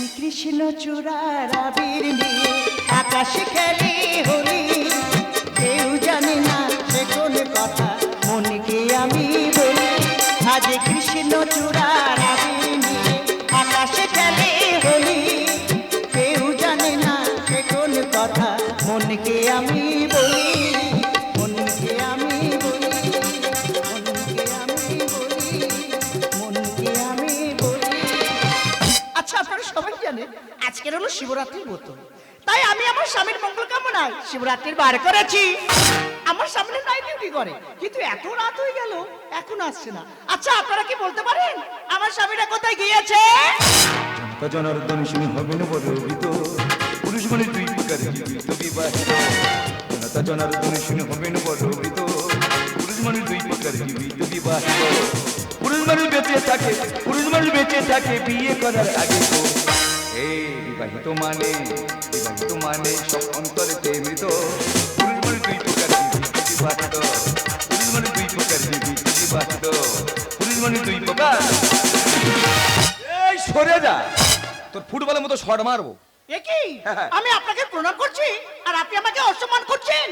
আজি কৃষ্ণ চূড়ার আবির নিয়ে আকাশে খেলি হলি। কেউ জানে না সে কোন কথা মনকে আমি বলি? আজ কৃষ্ণ চূড়ার আজকের হলো শিবরাত্রির মতো তাই আমি আমার স্বামীর মঙ্গল কামনায় শিবরাত্রির বার করেছি। আমার সামনে নাইট ডিউটি করে, কিন্তু এত রাত হয়ে গেল, এখন আসছে না। আচ্ছা আপনারা কি বলতে পারেন? আমার স্বামীরা কোথায় গিয়েছে? তা জনার্দন শুনি হবেন বদলিত পুরুষ মানে দুই প্রকার জীবিত বিবাহিত। জনতা জনার্দন শুনি হবেন বদলিত পুরুষ মানে দুই প্রকার জীবিত বিবাহিত। পুরুষ মানুষ বেঁচে থাকে, পুরুষ মানুষ বেঁচে থাকে, বিয়ে করার আগে তো। এই বিবাহিত মানে বিবাহিত মানে সব অন্তরে মৃত পুরুষ মানে দুই মানে দুই প্রকার জীবিত বিবাহিত পুরুষ মানে দুই প্রকার এই সরে যা তোর ফুটবলের মতো শট মারবো আমি আপনাকে প্রণাম করছি আর আপনি আমাকে অসম্মান করছেন।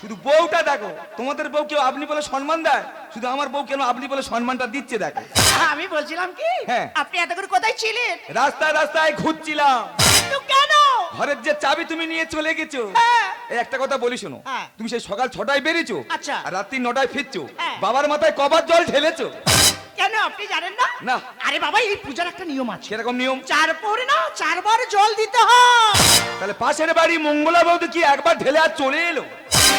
শুধু বউটা দেখো তোমাদের বউ কেউ আপনি বলে সম্মান দেয়? শুধু আমার বউ কেন আপনি বলে সম্মানটা দিচ্ছে দেখো? আমি বলছিলাম কি? হ্যাঁ। আপনি এত করে কোথায় ছিলেন? রাস্তায় রাস্তায় ঘুরছিলাম। কেন? ঘরের যে চাবি তুমি নিয়ে চলে গেছো। হ্যাঁ। এই একটা কথা বলি শোনো। হ্যাঁ। তুমি সেই সকাল ছটায় বেরিয়েছো আচ্ছা। আর রাত্রি নটায় ফিরছো। বাবার মাথায় কবার জল ঢেলেছো। কেন আপনি জানেন না? না। আরে বাবা এই পূজার একটা নিয়ম আছে। সেরকম নিয়ম? চার পরে না চারবার জল দিতে হয়। তাহলে পাশের বাড়ি মঙ্গলা বৌদি কি একবার ঢেলে আর চলে এলো?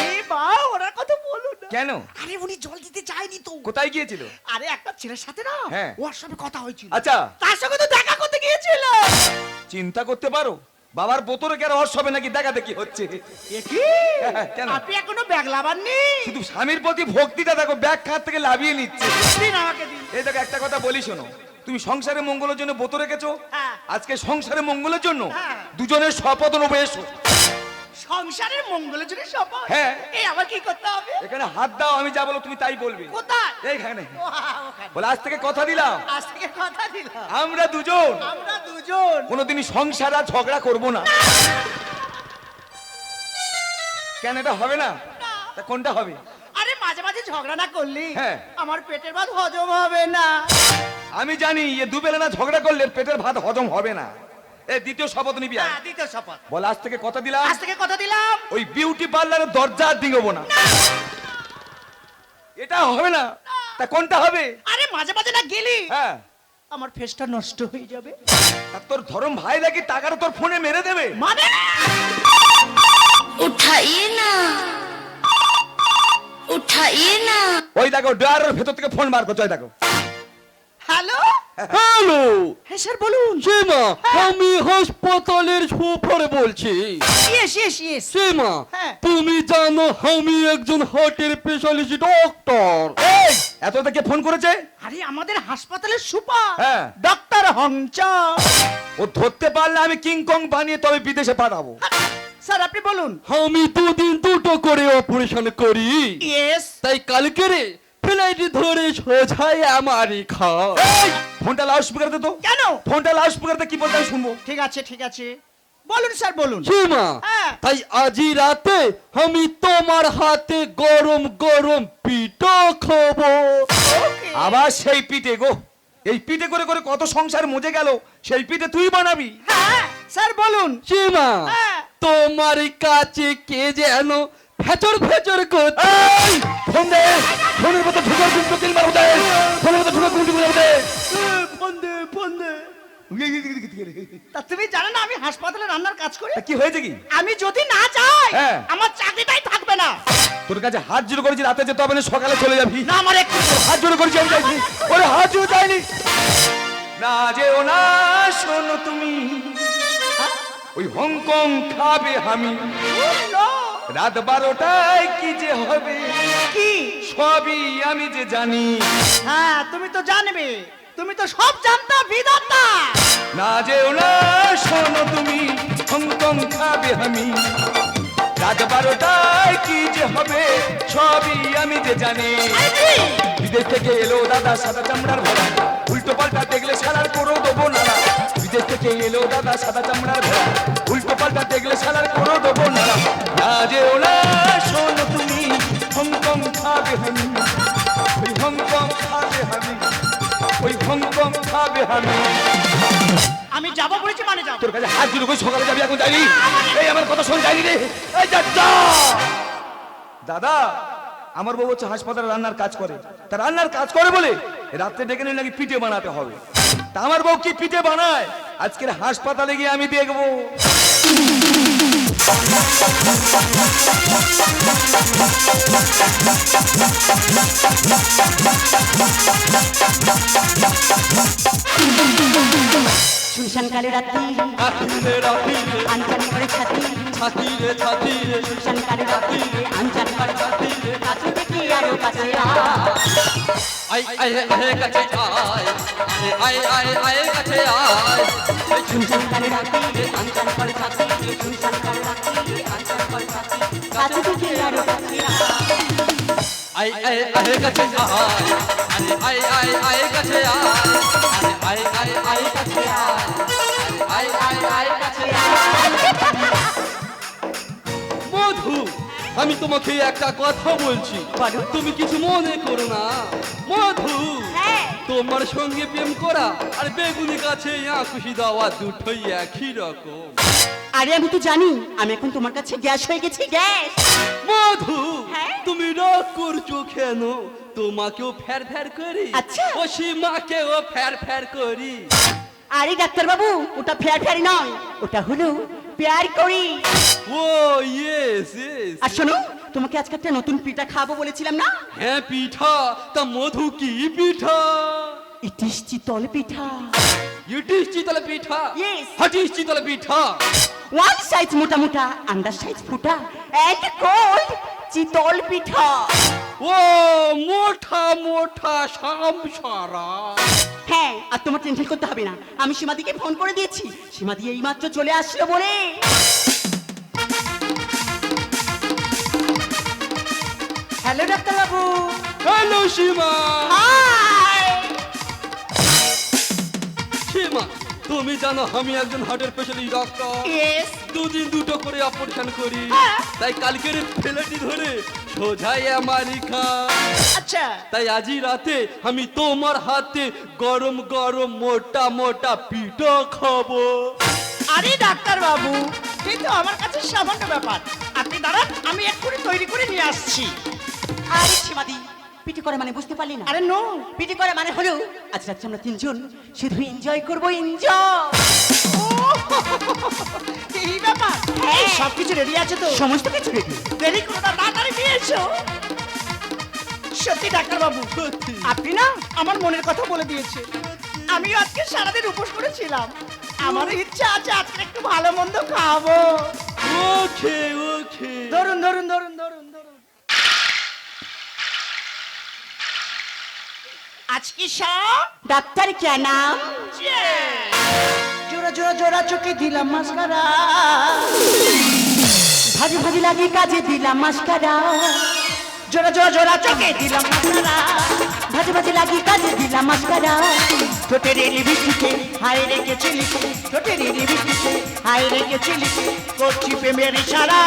এ বা ওরা কথা বলুন না। কেন? আরে উনি জল দিতে চায়নি তো। কোথায় গিয়েছিল? আরে একটা ছেলের সাথে না হ্যাঁ। ওর সাথে কথা হয়েছিল। আচ্ছা। তার সঙ্গে তো দেখা করতে গিয়েছিল। চিন্তা করতে পারো বাবার বোতরে কেন রহস্য হবে নাকি দেখা দেখি হচ্ছে? এ কি? হ্যাঁ, কেন? আপনি এখনও ব্যাগ লাভাননি? শুধু স্বামীর প্রতি ভক্তিটা দেখো ব্যাগ খাত থেকে লাভিয়ে নিচ্ছে। দিন আমাকে দিন। এই দেখো একটা কথা বলি শোনো। তুমি সংসারে মঙ্গলের জন্য বোত রেখেছো? হ্যাঁ। আজকে সংসারে মঙ্গলের জন্য হ্যাঁ। দুজনের শপথ নেব এসো সংসারের মঙ্গলের জন্য শপথ? হ্যাঁ। এই আমার কি করতে হবে? এখানে হাত দাও আমি যা বলো তুমি তাই বলবে। কোথায়? এইখানে। বলে আজ থেকে কথা দিলাম। আজ থেকে কথা দিলাম। আমরা দুজন। আমরা দুজন। কোনোদিনই সংসার আর ঝগড়া করব না। কেন এটা হবে না। তা কোনটা হবে? আরে মাঝে মাঝে ঝগড়া না করলি হ্যাঁ। আমার পেটের ভাত হজম হবে না আমি জানি এ দুবেলা না ঝগড়া করলে পেটের ভাত হজম হবে না এ দ্বিতীয় শপথ নিবি আয়। হ্যাঁ, দ্বিতীয় শপথ বল আজ থেকে কথা দিলাম আজ থেকে কথা দিলাম ওই বিউটি পার্লারের দরজা আর ডিঙবো না এটা হবে না তা কোনটা হবে আরে মাঝে মাঝে না গেলি হ্যাঁ আমার ফেসটা নষ্ট হয়ে যাবে তা তোর ধরম ভাই নাকি টাকাটা তোর ফোনে মেরে দেবে মানে उठाइए ना উঠাইয়ে না। ওই দেখো ড্রয়ারের ভেতর থেকে ফোন বার করছ ওই দেখো। হ্যালো? হ্যালো? হ্যাঁ স্যার বলুন। হ্যাঁ। আমি হাসপাতালের সুপার বলছি। Yes yes yes. হ্যাঁ। তুমি জানো আমি একজন হার্টের স্পেশালিস্ট ডক্টর এই! এত দেখে ফোন করেছে? আরে আমাদের হাসপাতালের সুপার। হ্যাঁ। ডক্টর হংচা। ও ধরতে পারলে আমি কিং কং বানিয়ে তবে বিদেশে পাঠাবো। স্যার আপনি বলুন। আমি দুদিন দুটো করে অপারেশন করি। ইয়েস তাই কালকে রে ফ্লাইট ধরে সোজাই আমারই খাও এই! ফোনটা লাউড স্পিকার দে তো। কেন? ফোনটা লাউড স্পিকার কি বলতে শুনব? ঠিক আছে ঠিক আছে। বলুন স্যার বলুন। সীমা হ্যাঁ। তাই আজি রাতে আমি তোমার হাতে গরম গরম পিঠা খাব। আবার সেই পিঠে গো। এই পিঠে করে করে কত সংসার মজে গেল সেই পিঠে তুই বানাবি। হ্যাঁ স্যার বলুন। সীমা হ্যাঁ। তোমার কাছে কে যেন ফেচর ফেচর করতে এই ফোন দে ফোনের মতো ঢুকার কিন্তু তিনবার হতে ফোনের মতো ঢুকার কিন্তু ফোন দে ফোন দে। তা তুমি জানো না আমি হাসপাতালে রান্নার কাজ করি? কি হয়েছে কি? আমি যদি না যাই হ্যাঁ। আমার চাকরিটাই থাকবে না। তোর কাছে হাত জোড় করেছি রাতে যেতে হবে না সকালে চলে যাবি। না আমার একটু হাত জোড় করেছি আমি যাইনি। ওরে হাত জোড় যায়নি। না যেও না শোনো তুমি। ওই হংকং খাবে আমি রাত বারোটায় কি যে হবে? কি? সবই আমি যে জানি। হ্যাঁ তুমি তো জানবে। তুমি তো সব জানতা বিধাতা। না যেও না শোনো তুমি হংকং খাবে আমি। রাত বারোটায় কি যে হবে সবই আমি যে জানি। বিদেশ থেকে এলো দাদা সাদা চামড়ার ভরা। উল্টো পাল্টা দেখলে সারার করেও দেবো না বিদেশ থেকে এলো দাদা সাদা চামড়ার ভেড়া উল্টো পাল্টা দেখলে সালার কোনো দেবো না রাজে ওলা শোনো তুমি হংকং খাবে হামি হংকং আমি যাব বলেছি মানে যাব। তোর কাছে হাত জুড়ে কই সকালে যাবি এখন যাইনি এই আমার কথা শোন যাইনি রে। এই যা যা। দাদা আমার বউ হচ্ছে হাসপাতালে রান্নার কাজ করে। তা রান্নার কাজ করে বলে রাত্রে ডেকে নিয়ে নাকি পিঠে বানাতে হবে। তা আমার বউ কি পিঠে বানায়? আজকের হাসপাতালে গিয়ে আমি দেখব। শুনশান কালে রাত্রি রাত্রিরে রাত্রিরে আনচান করে ছাতি ছাতিরে ছাতিরে শুনশান কালে রাত্রি আনচান করে ছাতি কাছে দেখি আরও কাছে আয়। কাছে আয় কাছে আয় ছাতি ছাতি কাছে আরও কাছে আয়। কাছে আয় কাছে কাছে কাছে মধু আমি তোমাকে একটা কথা বলছি তুমি কিছু মনে করো না হ্যাঁ। তোমার সঙ্গে প্রেম করা আর বেগুনি গাছে খুশি দেওয়া দুটোই একই রকম। আরে আমি তো জানি আমি এখন তোমার কাছে গ্যাস হয়ে গেছি। গ্যাস? মধু হ্যাঁ? তুমি রাগ করছ কেন? তোমাকেও ফ্যার ফ্যার করি। আচ্ছা। ও সীমাকেও ফ্যার ফ্যার করি। আরে ডাক্তার বাবু ওটা ফেয়ার ফেয়ার নয় ওটা হলো পেয়ার করি। ও ইয়েস ইয়েস আর শোনো তোমাকে আজকে একটা নতুন পিঠা খাব বলেছিলাম না? হ্যাঁ পিঠা। তা মধু কি পিঠা? ইটিস চিতল পিঠা। ইটিস চিতল পিঠা. হাটিস চিতল পিঠা। ওয়ান সাইজ মোটা মোটা আন্ডার সাইজ ফুটা এন্ড কোল্ড চিতল পিঠা। ও মোটা মোটা সামসারা। হ্যাঁ আর তোমার টেনশন করতে হবে না। আমি সীমাদিকে ফোন করে দিয়েছি। সীমাদি এইমাত্র চলে আসলো বলে। হ্যালো ডাক্তার বাবু। হ্যালো সীমা। হাই। সীমা তুমি জানো আমি একজন হার্টের স্পেশালিস্ট ডক্টর ইয়েস দুদিন দুটো করে অপারেশন করি। হ্যাঁ। তাই কালকের ফেলেটি ধরে সোজাই আমেরিকা আচ্ছা। তাই আজই রাতে আমি তোমার হাতে গরম গরম মোটা মোটা পিঠা খাব। আরে ডাক্তার বাবু কিন্তু আমার কাছে সামান্য ব্যাপার। আপনি দাঁড়ান আমি এক্ষুনি তৈরি করে নিয়ে আসছি। আরে সীমাদি পিটি করে মানে বুঝতে পারলি না? আরে নো। পিটি করে মানে হলো আজ রাত্রে আমরা তিনজন শুধু এনজয় করব এনজয় এই ব্যাপার। হ্যাঁ। এই সব কিছু রেডি আছে তো? সমস্ত কিছু রেডি দেরি করো না তাড়াতাড়ি নিয়ে এসো। সত্যি ডাক্তার বাবু আপনি না আমার মনের কথা বলে দিয়েছে আমি আজকে সারাদিন উপোস করেছিলাম। আমার ইচ্ছা আছে আজকে একটু ভালো মন্দ খাব ওকে ওকে। ধরুন ধরুন ধরুন আজকে সব ডাক্তার কে নাম জোড়া জোড়া জোড়া চোখে দিলাম মাস্কারা। ভাজি ভাজি লাগে কাজে দিলাম মাস্কারা। জোড়া জোড়া জোড়া চোখে দিলাম মাস্কারা। ভাজি ভাজি লাগে কাজে দিলাম মাস্কারা। ঠোঁটের লিপস্টিকে হাই রেখেছি লিখে ঠোঁটের লিপস্টিকে হাই রেখেছি লিখে করছি প্রেমের ইশারা।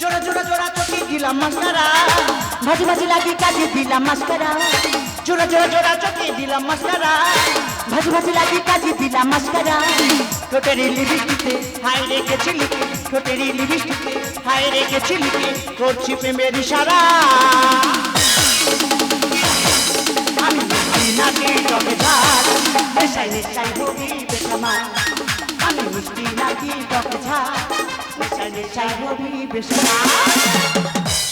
জোড়া জোড়া জোড়া চোখে দিলাম মাস্কারা ভাজি ভাজি লাগে কাজে দিলাম মাস্কারা জোড়া জোড়া জোড়া চোখে দিলাম মাস্কারা ভাজি ভাজি লাগে কাজে দিলাম মাস্কারা ঠোঁটের লিপস্টিকে হাই রেখেছি লিখে ঠোঁটের লিপস্টিকে হাই রেখেছি লিখে করছি প্রেমের ইশারা। আমি মিষ্টি নাকি টকে ঝাল নেশায় নেশায় হবি বেসামা আমি মিষ্টি নাকি টকে ঝাল নেশায় নেশায় হবি বেসামা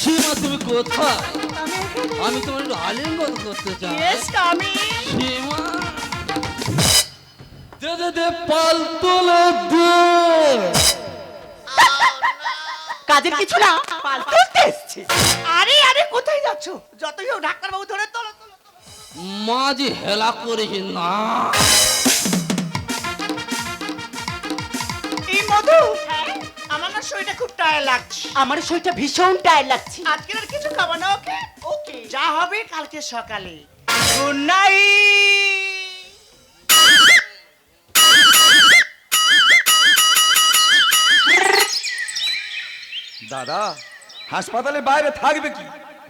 সীমা তুমি কোথায়? আমি তোমার একটু আলিঙ্গন করতে চাই। সীমা দে দে দে পাল তোলে দে। কাজের কিছু না? পাল তুলতে এসছে। আরে আরে কোথায় যাচ্ছ? যতই হোক ডাক্তারবাবু ধরে তোলো তোলো মাঝে হেলা করেছে না। এই মধু হ্যাঁ আমার না শরীরটা খুব টায়ার লাগছে। আমার শরীরটা ভীষণ টায়ার লাগছে। আজকে আর কিছু খাব না ওকে? ওকে। যা হবে কালকে সকালে। গুড নাইট দাদা হাসপাতালে বাইরে থাকবে কি?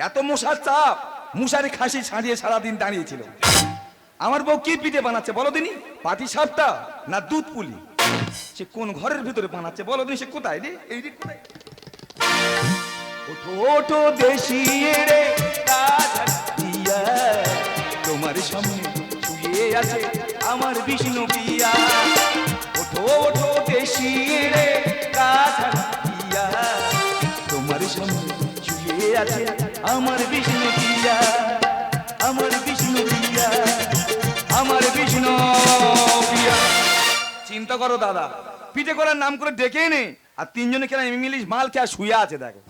এত মশার চাপ, মশারি খাসি ছাড়িয়ে সারাদিন দাঁড়িয়েছিল। আমার বউ কি পিঠে বানাচ্ছে, বলো দিনি? পাটি সাপটা না দুধ পুলি? সে কোন ঘরের ভিতরে বানাচ্ছে, বলো দিনি, সে কোথায় রে? এই রে কোথায়? ওঠো ওঠো দেশি রে তোমার সামনে শুয়ে আছে আমার বিষ্ণু পিয়া ওঠো ওঠো দেশি রে আমার বিষ্ণু পিয়া আমার বিষ্ণু পিয়া আমার বিষ্ণু পিয়া চিন্তা করো দাদা, পিঠে করার নাম করে ডেকে নেই আর তিনজনে কেন ইংলিশ মাল খেয়ে শুয়ে আছে দেখো।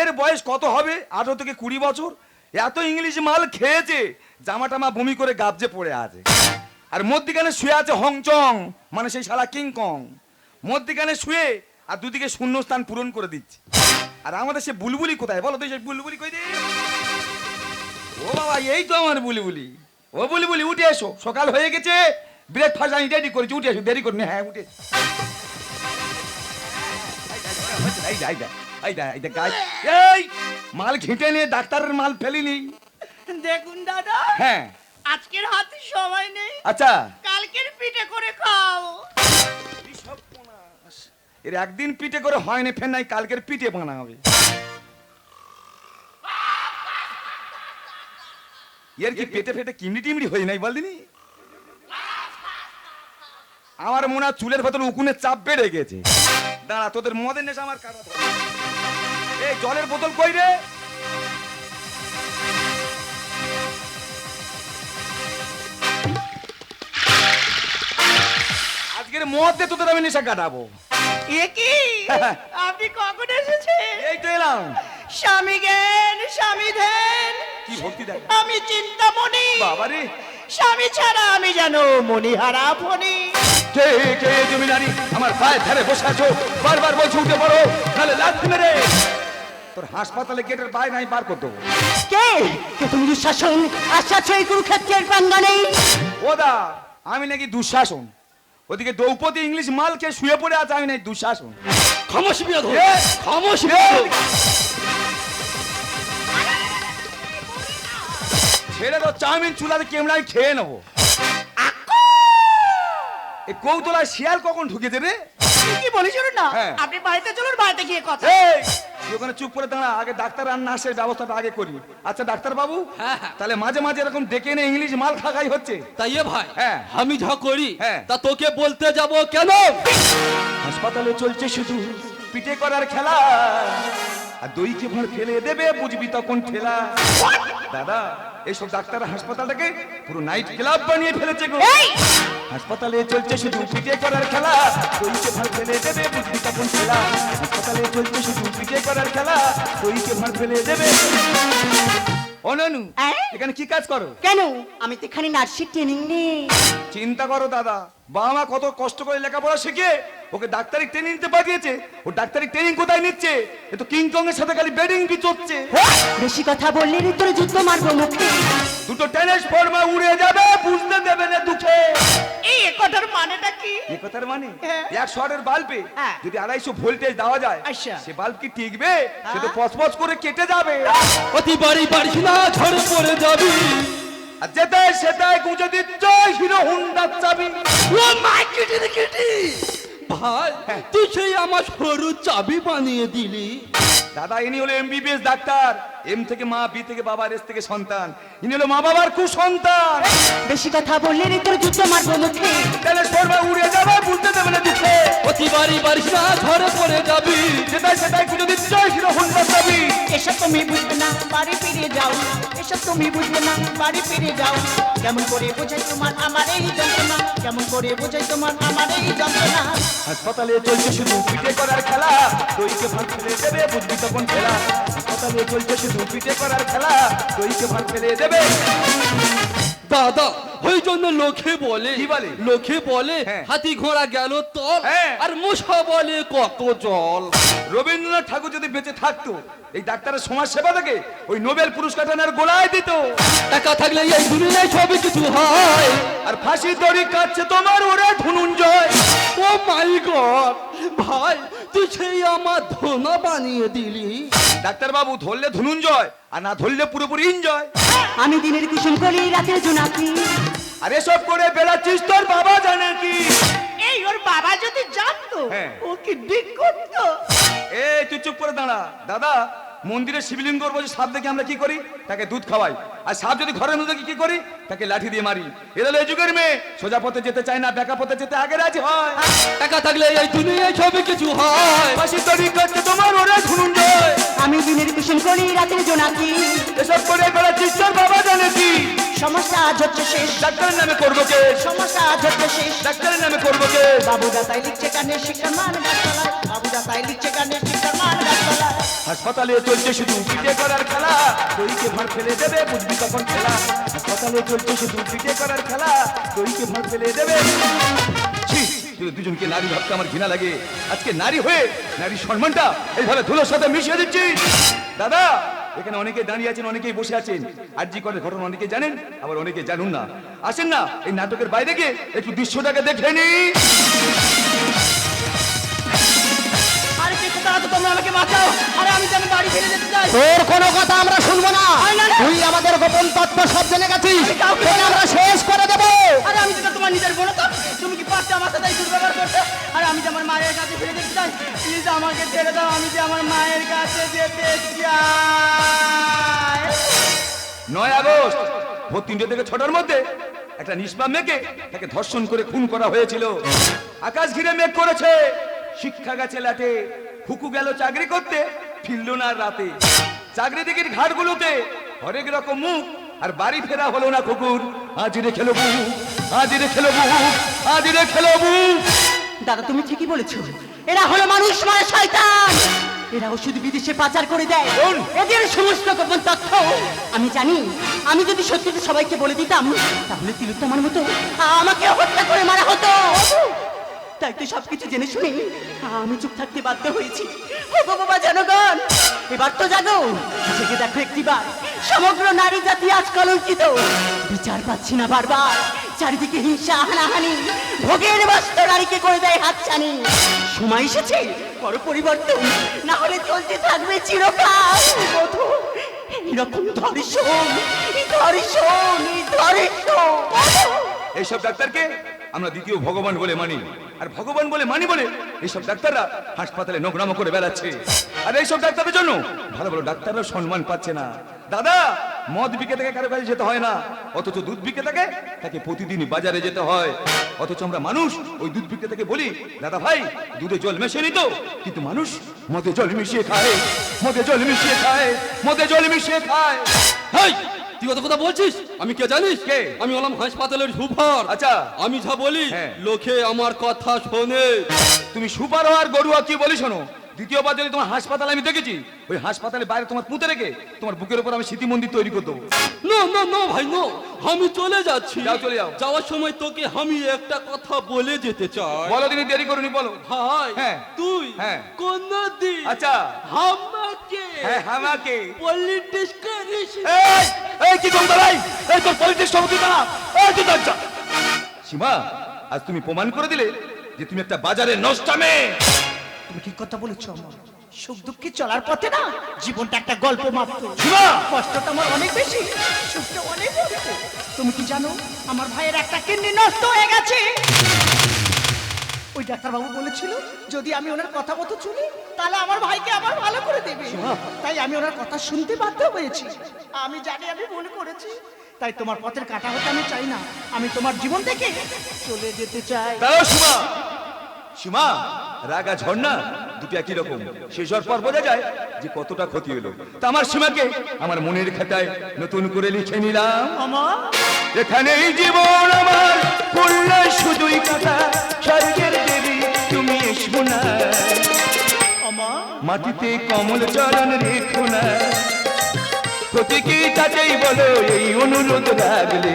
এর বয়স কত হবে? আঠারো থেকে কুড়ি বছর। এত ইংলিশ মাল খেয়েছে, জামা টামা বমি করে গাবজে পড়ে আছে। আর মধ্যিখানে শুয়ে আছে হংচং মানে সেই শালা কিংকং মধ্যিখানে শুয়ে আর দুদিকে শূন্যস্থান পূরণ করে দিচ্ছে। আর আমাদের সে বুলবুলি কোথায়? বলো তো সেই বুলবুলি কই দে ও বাবা এই তো আমার বুলবুলি। ও বুলবুলি উঠে এসো। সকাল হয়ে গেছে ব্রেকফাস্ট আমি রেডি করেছি উঠে এসো দেরি করুন হ্যাঁ উঠে। এই মাল ঘেঁটে নিয়ে ডাক্তারের মাল ফেলিনি। দেখুন দাদা হ্যাঁ। আজকের হাতে সময় নেই। আচ্ছা। কালকের পিঠে করে খাও। এর একদিন পিঠে করে হয় না ফের নাই, কালকের পিঠে বানা হবে। এর কি পেটে ফেটে কিমড়ি টিমড়ি হয়ে নাই বলদিনি? আমার মনে হয় চুলের ভেতর উকুনের চাপ বেড়ে গেছে। দাঁড়া, তোদের মদের নেশা আমার কাটা। এই জলের বোতল কই রে? আজকের মদ দিয়ে তোদের আমি নেশা কাটাবো। এ কি? আপনি কখন এসেছেন? এই তো এলাম। স্বামী জ্ঞান স্বামী ধ্যান। কি ভক্তি দেখ। আমি চিন্তামণি। বাবারে স্বামী ছাড়া আমি জানো মণিহারা ফণি। কে কে তুমি নারী আমার পায়ে ধারে বসে আছো? বারবার বলছো উঠে পড়ো নাহলে লাথি মেরে। তোর হাসপাতালে গেটের বাইরে নাই বার করতে কে? কে তুমি দুঃশাসন? আশ্বাস এই কুরুক্ষেত্রের প্রাঙ্গণে? ওদা আমি নাকি দুঃশাসন? ওদিকে দ্রৌপদী ইংলিশ মাল খেয়ে শুয়ে পড়ে আছে আমি নাকি দুঃশাসন খামোশ এ, ছেড়ে তো চাউমিন চুলাতে কেমন আমি খেয়ে নেব? এই কৌতলায় শিয়াল কখন ঢুকেছে রে? কি বলি শুনুন না। আপনি বাড়িতে চলুন বাড়িতে গিয়ে কথা ওখানে চুপ করে দাঁড়া আগে ডাক্তার রান্না আসে ব্যবস্থাটা আগে করি আচ্ছা ডাক্তার বাবু হ্যাঁ, হ্যাঁ। তাহলে মাঝে মাঝে এরকম ডেকে এনে ইংলিশ মাল খাগাই হচ্ছে তাই ভাই হ্যাঁ। আমি যা করি হ্যাঁ। তা তোকে বলতে যাব কেন হাসপাতালে চলছে শুধু পিটে করার খেলা আর দইকে ভর ফেলে দেবে বুঝবি তখন খেলা দাদা এইসব ডাক্তার হাসপাতালটাকে পুরো নাইট ক্লাব বানিয়ে ফেলেছে গো। হাসপাতালে চলছে শুধু পিটে করার খেলা। দইকে ভার ফেলে দেবে বুদ্ধি তখন খেলা হাসপাতালে চলছে শুধু পিটে করার খেলা। দইকে ভার ফেলে দেবে। অননু হ্যাঁ? এখানে কি কাজ করো? কেন? আমি তো এখানে নার্সিং ট্রেনিং নেই। চিন্তা করো দাদা। বাবা মা কত কষ্ট করে লেখাপড়া শিখে ওকে ডাক্তারি ট্রেনিং নিতে পাঠিয়েছে। ও ডাক্তারি ট্রেনিং কোথায় নিচ্ছে? এ তো কিংকং এর সাথে খালি বেডিং বিচচ্ছে। বেশি কথা বললে তোর যুদ্ধ মারবো মুখে। দুটো ট্রান্সফর্মা উড়ে যাবে বুঝতে দেবে না দুঃখে। এই কথার মানেটা কি? এ কথার মানে? হ্যাঁ। এক শটের বাল্বে হ্যাঁ। যদি আড়াইশো ভোল্টেজ দেওয়া যায় আচ্ছা। সে বাল্ব কি টিকবে? সে তো হ্যাঁ। পচপচ করে কেটে যাবে। অতি বাড়ি পারিস না ঝড়ে পড়ে যাবি। আর যেতে সেটাই গুঁজে দিচ্ছ হিরো হুন্ডার চাবি। ও মাই কেটে কেটে। ভাই তুই সেই আমার সরু চাবি বানিয়ে দিলি। দাদা ইনি হলো এমবিবিএস ডাক্তার। এম থেকে মা বি থেকে বাবা এস থেকে সন্তান। ইনি হলো মা বাবার কুসন্তান। বেশি কথা বললে রে তোর যুদ্ধ মারবো মুখে। ট্রান্সফর্মা উড়ে যাবে বুঝতে দেবে না দুঃখে। অতি বাড়ি না ঝড়ে পড়ে যাবি। সেটাই সেটাই গুঁজে দিচ্ছ হিরো হুন্ডার চাবি। এসব তুমি বুঝবে না বাড়ি ফিরে যাও এসব তুমি বুঝবে না বাড়ি ফিরে যাও কেমন করে বোঝাই তোমার আমার এই যন্ত্রণা? কেমন করে বোঝাই তোমার আমার এই যন্ত্রণা? হাসপাতালে চলছে শুধু পিঠে করার খেলা। দইকে ভাত ফেলে দেবে বুঝবি তখন খেলা। হাসপাতালে চলছে শুধু পিঠে করার খেলা। দইকে ভাত ফেলে দেবে। দাদা ওই জন্য লোকে বলে কি বলে? লোকে বলে হ্যাঁ। হাতি ঘোড়া গেল তল হ্যাঁ। আর মশা বলে কত জল। রবীন্দ্রনাথ ঠাকুর যদি বেঁচে থাকতো এই ডাক্তারের সমাজ সেবা থেকে ওই নোবেল পুরস্কারটা নেওয়ার গোলায় দিত। টাকা থাকলে এই দুনিয়ায় সবই কিছু হয়। আর ফাঁসি দড়ি কাটছে তোমার ওরে ধনুঞ্জয়। ও মাই গড ভাই তুই সেই আমার ধনা বানিয়ে দিলি। ডাক্তার বাবু ধরলে ধনুঞ্জয় আর না ধরলে পুরোপুরি ইনজয় আমি দিনের কুসুম করি রাতের জোনাকি। আর এসব করে বেড়াচ্ছিস তোর বাবা জানে কি? এই ওর বাবা যদি জানতো হ্যাঁ। ও কি ডিক করতো এই তুই চুপ করে দাঁড়া দাদা মন্দিরে শিবলিঙ্গ বসে সাপ দেখে আমরা কি করি? তাকে দুধ খাওয়াই। আর সাপ যদি ঘরের মধ্যে কি কি করি? তাকে লাঠি দিয়ে মারি। এরা এই যুগের মেয়ে। সোজা পথে যেতে চায় না বেকা পথে যেতে আগে রাজি হয়। টাকা থাকলে এই দুনিয়ায় সবই কিছু হয়। দড়ি কাটছে তোমার ওরে ধনুঞ্জয় আমি দিনের কুসুম করি রাতের জোনাকি। এসব করে বেড়াচ্ছিস তোর বাবা জানে কি? সমস্যা আজ হচ্ছে শেষ। ডাক্তারের নামে করব কে? সমস্যা আজ হচ্ছে শেষ। ডাক্তারের নামে করব কে? বাবুদা তাই লিখছে গানের শিক্ষার মান বাবুদা তাই লিখছে গানের শিক্ষার মান হাসপাতালে চলছে শুধু পিঠে করার খেলা। দইকে ভার ফেলে দেবে বুঝবি তখন খেলা। হাসপাতালে চলছে শুধু পিঠে করার খেলা। দইকে ভার ফেলে দেবে। দুজনকে নারী ভাবতে আমার ঘৃণা লাগে। আজকে নারী হয়ে নারী সম্মানটা এইভাবে ধুলোর সাথে মিশিয়ে দিচ্ছি। দাদা, এখানে অনেকে দাঁড়িয়ে আছেন, অনেকেই বসে আছেন। আর জি করে ঘটনা অনেকে জানেন, আবার অনেকে জানুন না। আসেন না, এই নাটকের বাইরে গিয়ে একটু দৃশ্যটাকে দেখে নি তোর কোনো কথা আমরা শুনব না। তুই আমাদের গোপন তত্ত্ব সব জেনে গেছিস। তোকে আমরা শেষ করে দেবো। আরে আমি তো তোমার নিজের বোন তো। তুমি কি পারছ আমার সাথে এই দুর্ব্যবহার করতে? আরে আমি যে আমার মায়ের কাছে ফিরে যেতে চাই প্লিজ আমাকে ছেড়ে দাও। আমি যে আমার মায়ের কাছে যেতে চাই। নয় আগস্ট ভোর তিনটে থেকে ছটার মধ্যে একটা নিষ্পাপ মেয়েকে তাকে ধর্ষণ করে খুন করা হয়েছিল। আকাশ ঘিরে মেঘ করেছে। শিক্ষা গেছে লাটে হুকু গেল চাকরি করতে ফিরল না রাতে। চাকরি দিকের ঘাটগুলোতে হরেক রকম মুখ আর বাড়ি ফেরা হলো না কুকুর। আজ রে খেলো আজ রে খেলো আজ রে খেলো দাদা তুমি ঠিকই বলেছ। এরা হলো মানুষ মানে শয়তান। এরা ওষুধ বিদেশে পাচার করে দেয়? এদের সমস্ত গোপন তথ্য। আমি জানি আমি যদি সত্যিটা সবাইকে বলে দিতাম তাহলে তিলু তোমার মতো আমাকে হত্যা করে মারা হতো। তাই তো সবকিছু জেনে শুনে আমি চুপ থাকতে বাধ্য হয়েছি। ও বাবা জনগণ, এবার তো জানো, জেগে দেখো একটিবার, সমগ্র নারী জাতি আজ কলঙ্কিত। বিচার পাচ্ছি না বারবার, চারিদিকে হিংসা, হানাহানি, ভোগের বস্ত্র নারীকে করে দেয় হাতছানি। সময় এসেছে, বড় পরিবর্তন, না হলে চলতে থাকবে চিরকাল। এরকম ধর্ষণ ধর্ষণ ধর্ষণ। এইসব ডাক্তারকে আমরা দ্বিতীয় ভগবান বলে মানি। আর ভগবান বলে মানি বলে এইসব ডাক্তাররা হাসপাতালে নোংরামো করে বেড়াচ্ছে। আর এইসব ডাক্তারের জন্য ভালো ভালো ডাক্তাররা সম্মান পাচ্ছে না। দাদা, মদ বিকে থেকে কারও কাছে যেতে হয় না। অথচ দুধ বিকে থাকে তাকে প্রতিদিনই বাজারে যেতে হয়। অথচ আমরা মানুষ, ওই দুধ বিকে থেকে বলি, দাদা ভাই, দুধে জল মেশে নিত কিন্তু মানুষ মদে জল মিশিয়ে খায়, মদে জল মিশিয়ে খায়, মদে জল মিশিয়ে খায়। তুই কত কথা বলছিস? আমি কে জানিস? কে? আমি হলাম হাসপাতালের সুপার। আচ্ছা। আমি যা বলি হ্যাঁ। লোকে আমার কথা শোনে। তুমি সুপার হওয়ার গরুয়া কি বলি শোনো? দ্বিতীয়বার যদি তোমার হাসপাতাল আমি দেখেছি ওই হাসপাতালের বাইরে তোমার পুঁতে রেখে তোমার বুকের উপর আমি স্মৃতি মন্দির তৈরি করে দেবো। না না না ভাই নো। আমি চলে যাচ্ছি। যাও, চলে যাও। যাওয়ার সময় তোকে আমি একটা কথা বলে যেতে চাই। বলো দিনই দেরি করুনি বলো। ভাই হ্যাঁ। তুই হ্যাঁ। কোনদিন আচ্ছা। আমাকে হ্যাঁ আমাকে পলিটিক্স করিস এই কি গঙ্গা ভাই এই তোর পলিটিক্স সমিতি না এই তুই দরজা সীমা আজ তুমি প্রমাণ করে দিলে যে তুমি একটা বাজারে নষ্টা মেয়ে তুমি ঠিক কথা বলেছ আমার সুখ দুঃখে চলার পথে না জীবনটা একটা গল্প মাত্র। সীমা! কষ্টটা আমার অনেক বেশি সুখটা অনেক তুমি কি জানো আমার ভাইয়ের একটা কিডনি নষ্ট হয়ে গেছে। ওই ডাক্তারবাবু বলেছিল যদি আমি ওনার কথা মতো চলি তাহলে আমার ভাইকে আবার ভালো করে দেবে। তাই আমি ওনার কথা শুনতে বাধ্য হয়েছি। আমি জানি আমি ভুল করেছি। তাই তোমার পথের কাটা হতে আমি চাই না। আমি তোমার জীবন থেকে চলে যেতে চাই। সীমা! সীমা রাগা ঝর্ণা। দুটা কি রকম। সে জ্বর পর বোঝা যায় যে কতটা ক্ষতি হলো। তা আমার সীমাকে আমার মনের খাতায় নতুন করে লিখে নিলাম। আমার এখানেই জীবন আমার পূর্ণ শুধুই কথা স্বর্গের দেবী তুমি এসো না। আমার মাটিতে কমল চরণ রেখো না। প্রতীকী তাতেই বলো এই অনুরোধ লাগলে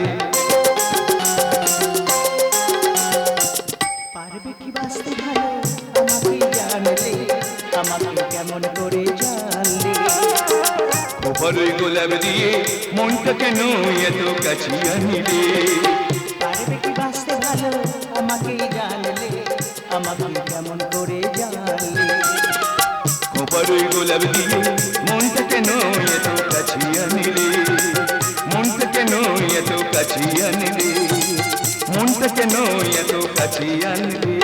পারবে কি বাঁচতে ভালো? কেমন করে জানলে। খোপারই গোলাপ দিয়ে মনটা কেন এত কাছে আনিলে? পারবে কি বাঁচতে ভালো? আমাকে জানলে। আমাকে কেমন করে জানলে? খোপারই গোলাপ দিয়ে মনটা কেন এত কাছে আনিলে? মনটা কেন এত কাছে আনিলে? মনটা কেন এত কাছে আনিলে?